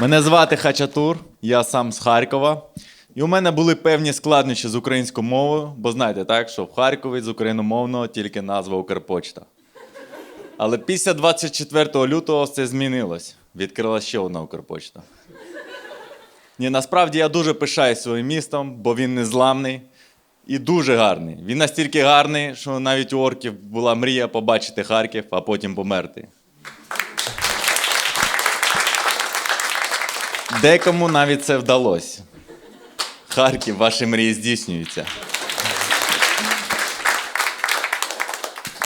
Мене звати Хачатур, я сам з Харкова. І у мене були певні складнощі з українською мовою, бо знаєте, так, що в Харкові з україномовного тільки назва Укрпочта. Але після 24 лютого все змінилось. Відкрила ще одна Укрпочта. Ні, насправді я дуже пишаюсь своїм містом, бо він незламний і дуже гарний. Він настільки гарний, що навіть у орків була мрія побачити Харків, а потім померти. Декому навіть це вдалося. Харків, ваші мрії здійснюються.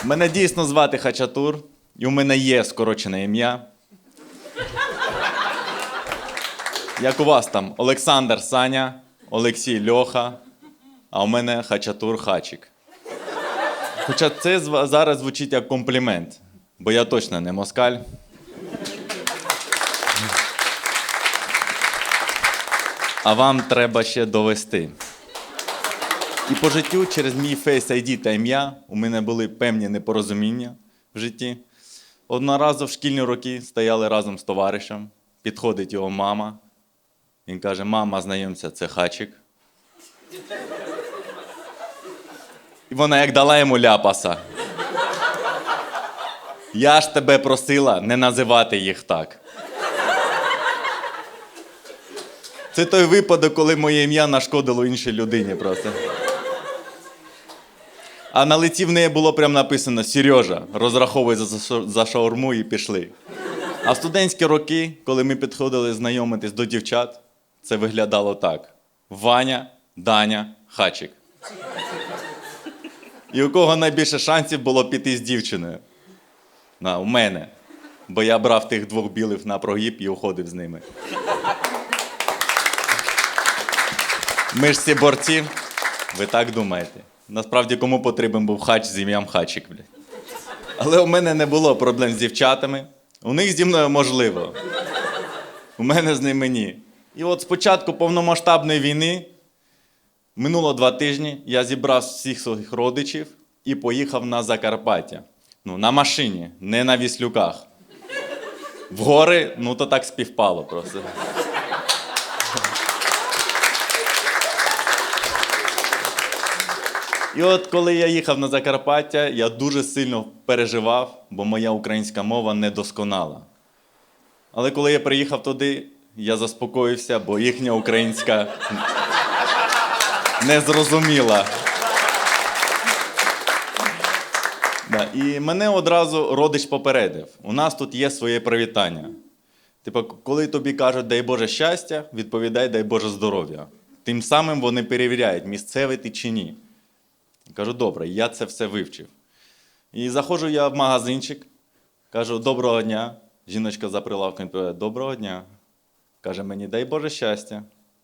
Мене дійсно звати Хачатур, і у мене є скорочене ім'я. Як у вас там Олександр Саня, Олексій Льоха, а у мене Хачатур Хачик. Хоча це зараз звучить як комплімент, бо я точно не москаль. А вам треба ще довести. І по життю через мій Face ID та ім'я у мене були певні непорозуміння в житті. Одного разу в шкільні роки стояли разом з товаришем, підходить його мама. Він каже: Мама, знайомся, це хачик. І вона як дала йому ляпаса. Я ж тебе просила не називати їх так. Це той випадок, коли моє ім'я нашкодило іншій людині просто. А на лиці в неї було прям написано Сережа, розраховуй за, шаурму і пішли. А в студентські роки, коли ми підходили знайомитись до дівчат, це виглядало так: Ваня, Даня, Хачик. І у кого найбільше шансів було піти з дівчиною? На, у мене. Бо я брав тих двох білих на прогиб і уходив з ними. Ми ж всі борці. Ви так думаєте? Насправді, кому потрібен був хач з ім'ям Хачик, блядь. Але у мене не було проблем з дівчатами. У них зі мною можливо. У мене з ними ні. І от з початку повномасштабної війни минуло два тижні, я зібрав всіх своїх родичів і поїхав на Закарпаття. Ну, на машині, не на віслюках. В гори, ну то так співпало просто. І от коли я їхав на Закарпаття, я дуже сильно переживав, бо моя українська мова недосконала. Але коли я приїхав туди, я заспокоївся, бо їхня українська не зрозуміла. Да, і мене одразу родич попередив: у нас тут є своє привітання. Типу, коли тобі кажуть дай Боже щастя, відповідай дай Боже здоров'я. Тим самим вони перевіряють, місцевий ти чи ні. Кажу, добре, я це все вивчив. І заходжу я в магазинчик, кажу, доброго дня. Жіночка за прилавком відповідає, доброго дня. Каже мені, дай Боже щастя.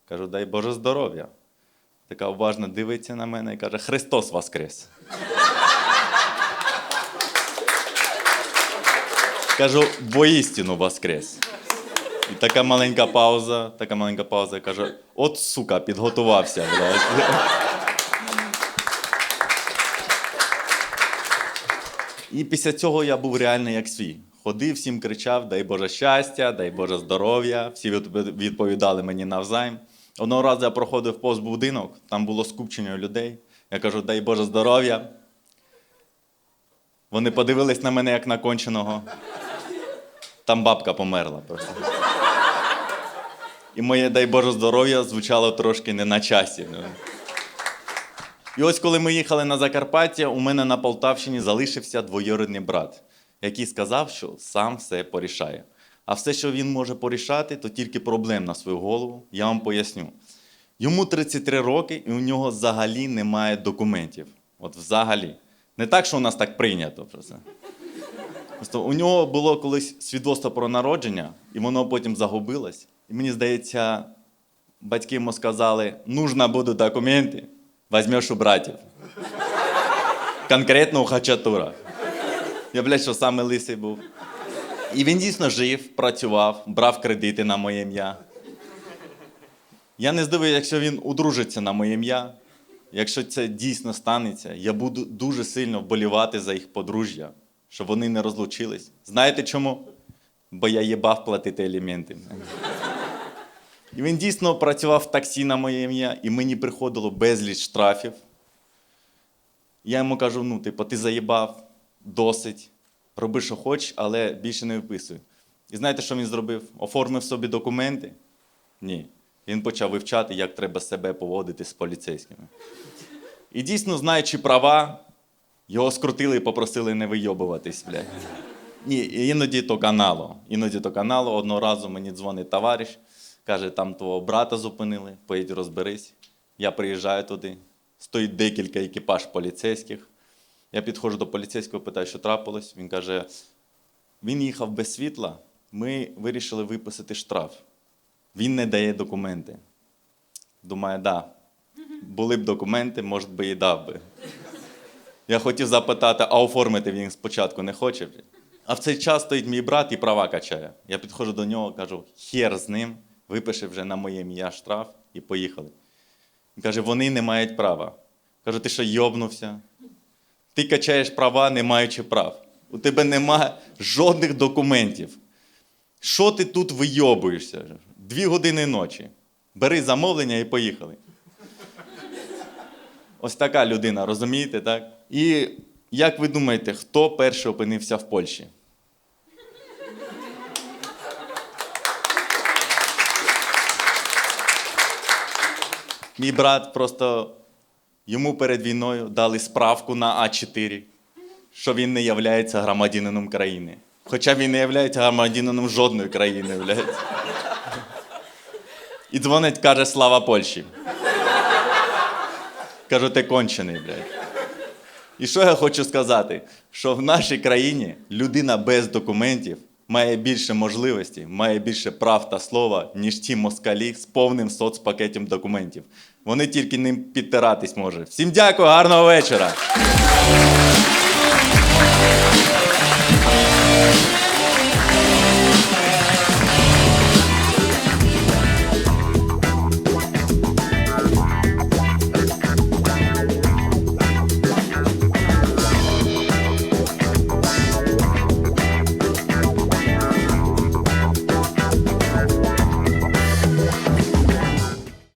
Кажу, дай Боже здоров'я. Така уважно дивиться на мене і каже, Христос Воскрес. Кажу, воістину Воскрес. І така маленька пауза, така маленька пауза, каже, от сука, підготувався. І після цього я був реально як свій. Ходив, всім кричав: дай Боже щастя, дай Боже здоров'я. Всі відповідали мені навзаєм. Одного разу я проходив повз будинок, там було скупчення людей. Я кажу, дай Боже здоров'я. Вони подивились на мене як на конченого. Там бабка померла просто. І моє дай Боже здоров'я звучало трошки не на часі. І ось коли ми їхали на Закарпаття, у мене на Полтавщині залишився двоюрідний брат, який сказав, що сам все порішає. А все, що він може порішати, то тільки проблем на свою голову. Я вам поясню. Йому 33 роки, і у нього взагалі немає документів. От взагалі. Не так, що у нас так прийнято. Просто. Просто у нього було колись свідоцтво про народження, і воно потім загубилось. І мені здається, батьки йому сказали: нужно будуть документи, візьмеш у братів. Конкретно у Хачатура. Я, блядь, що саме лисий був. І він дійсно жив, працював, брав кредити на моє ім'я. Я не здивуюся, якщо він одружиться на моє ім'я. Якщо це дійсно станеться, я буду дуже сильно вболівати за їх подружжя, щоб вони не розлучились. Знаєте чому? Бо я їбав платити аліменти. І він дійсно працював в таксі на моє ім'я, і мені приходило безліч штрафів. Я йому кажу: ну, типу, ти заїбав, досить, роби, що хочеш, але більше не виписуй. І знаєте, що він зробив? Оформив собі документи? Ні. Він почав вивчати, як треба себе поводити з поліцейськими. І дійсно, знаючи права, його скрутили і попросили не вийобуватись, блядь. Ні, іноді то канало. Іноді то канало. Одного разу мені дзвонить товариш, каже, там твого брата зупинили, поїдь розберись. Я приїжджаю туди, стоїть декілька екіпаж поліцейських. Я підходжу до поліцейського, питаю, що трапилось. Він каже: він їхав без світла, ми вирішили виписати штраф. Він не дає документи. Думаю, да. Були б документи, може би і дав би. Я хотів запитати, а оформити він спочатку не хоче? А в цей час стоїть мій брат і права качає. Я підходжу до нього, кажу, хер з ним, випиши вже на моє ім'я штраф і поїхали. Він каже, вони не мають права. Кажу, ти що йобнувся? Ти качаєш права, не маючи прав. У тебе немає жодних документів. Що ти тут вийобуєшся? Дві години ночі. Бери замовлення і поїхали. Ось така людина, розумієте, так? І як ви думаєте, хто перший опинився в Польщі? Мій брат просто йому перед війною дали справку на А4, що він не являється громадянином країни. Хоча він не являється громадянином жодної країни, блядь. І дзвонить, каже, слава Польщі. Кажу, ти кончений, блядь. І що я хочу сказати? Що в нашій країні людина без документів має більше можливості, має більше прав та слова, ніж ті москалі з повним соцпакетом документів. Вони тільки ним підтиратись може. Всім дякую, гарного вечора.